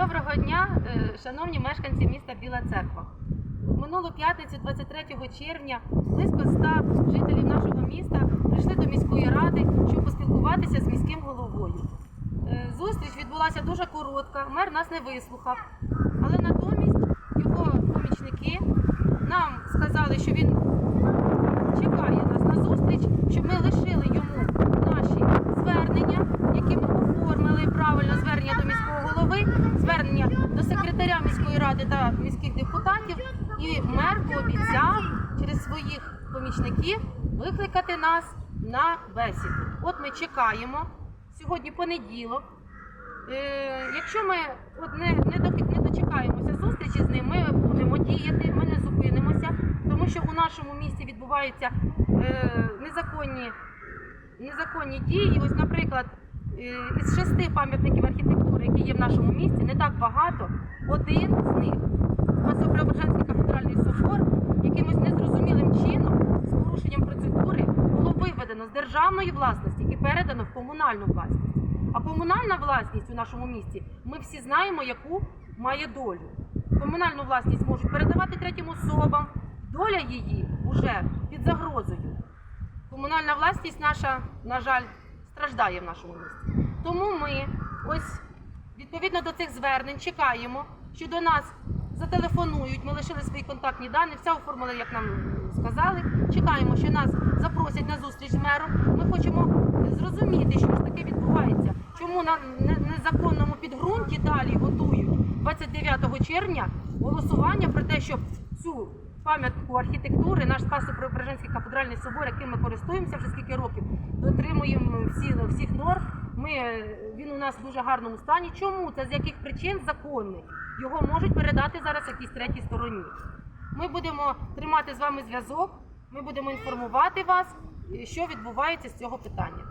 Е, Шановні мешканці міста Біла Церква, минулу п'ятницю, 23 червня, близько 100 жителів нашого міста прийшли до міської ради, щоб поспілкуватися з міським головою. Е, Зустріч відбулася дуже коротка, мер нас не вислухав, але натомість його помічники нам сказали, що він чекає нас на зустріч, щоб ми лишили йому наші звернення, які ми оформили правильно звернення до міського голови, звернення до секретаря міської ради та міських депутатів. І мер пообіцяв через своїх помічників викликати нас на бесіду. От ми чекаємо. Сьогодні понеділок. Е, якщо ми от не, не, до- не дочекаємося зустрічі з ним, ми будемо діяти, ми не зупинимося, тому що у нашому місті відбуваються е, незаконні, незаконні дії. Ось, наприклад, із шести пам'ятників архітектури, які є в нашому місті, не так багато. Один з них Спасо-Преображенський кафедральний собор, якимось незрозумілим чином, з порушенням процедури, було виведено з державної власності і передано в комунальну власність. А комунальна власність у нашому місті, ми всі знаємо, яку має долю. Комунальну власність можуть передавати третім особам, доля її вже під загрозою. Комунальна власність наша, на жаль, страждає в нашому місті. Тому ми ось відповідно до цих звернень чекаємо, що до нас зателефонують. Ми лишили свої контактні дані, все оформили, як нам сказали. Чекаємо, що нас запросять на зустріч з мером. Ми хочемо зрозуміти, що ж таке відбувається. Чому на незаконному підґрунті далі готують 29 червня голосування про те, щоб цю пам'ятку архітектури, наш Спасо-Преображенський кафедральний собор, яким ми користуємося вже скільки років, дотримуємо всі, всіх норм. Ми, е, він у нас в дуже гарному стані. Чому? Це з яких причин законних? Його можуть передати зараз якійсь третій стороні. Ми будемо тримати з вами зв'язок, ми будемо інформувати вас, е, що відбувається з цього питання.